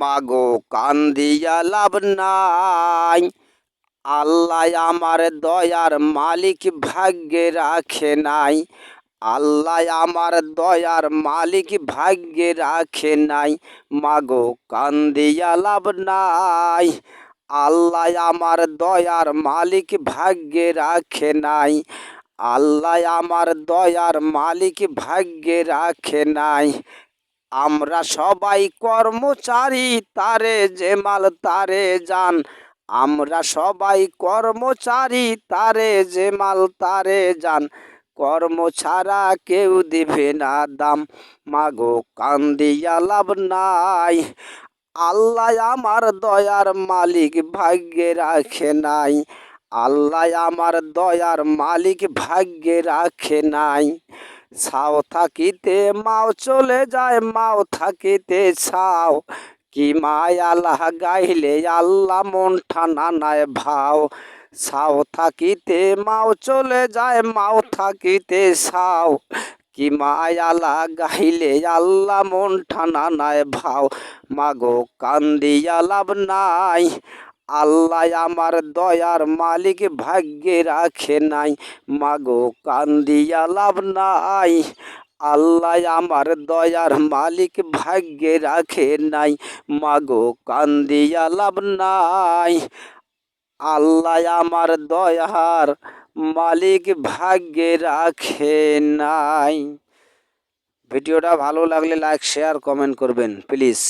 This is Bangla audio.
মাগো কান্দিয়া লাভ নাই। আল্লাহ আমার দয়ার মালিক ভাগ্যে রাখে নাই। আল্লাহ আমার দয়ার মালিক ভাগ্যে রাখে নাই। মাগো কান্দিয়া লাভ নাই। আল্লাহ আমার দয়ার মালিক ভাগ্যে রাখে নাই। আল্লাহ আমার দয়ার মালিক ভাগ্যে রাখে নাই। আমরা সবাই কর্মচারী, তারে যে মাল তারে যান। আমরা সবাই কর্মচারী, তারে যে মাল তারে যান। কর্ম ছাড়া কেউ দিবে না দাম। মাগো কান্দিয়া লাভ নাই। আল্লাহ আমার দয়ার মালিক ভাগ্যে রাখে নাই। আল্লাহ আমার দয়ার মালিক ভাগ্যে রাখে নাই। ছাও থাকিতে, মাও চলে যায়, মাও থাকিতে ছাও। কি মায়া গাইলে আল্লাহ মন ঠানা নাই ভাও। ছাও থাকিতে, মাও চলে যায়, মাও থাকিতে ছাও। কি মায়ালা গাইলে আল্লাহ মন ঠানা নাই ভাও। মাগো কান্দিয়া লাভ নাই। আল্লাহ আমার দয়ার মালিক ভাগ্যে রাখে নাই। মাগো কান্দিয়া লাভ নাই। আল্লাহ আমার দয়ার মালিক ভাগ্যে রাখে নাই। মাগো কান্দিয়া লাভ নাই। আল্লাহ আমার দয়ার মালিক ভাগ্যে রাখে নাই। ভিডিওটা ভালো লাগলে লাইক, শেয়ার, কমেন্ট করবেন, প্লিজ।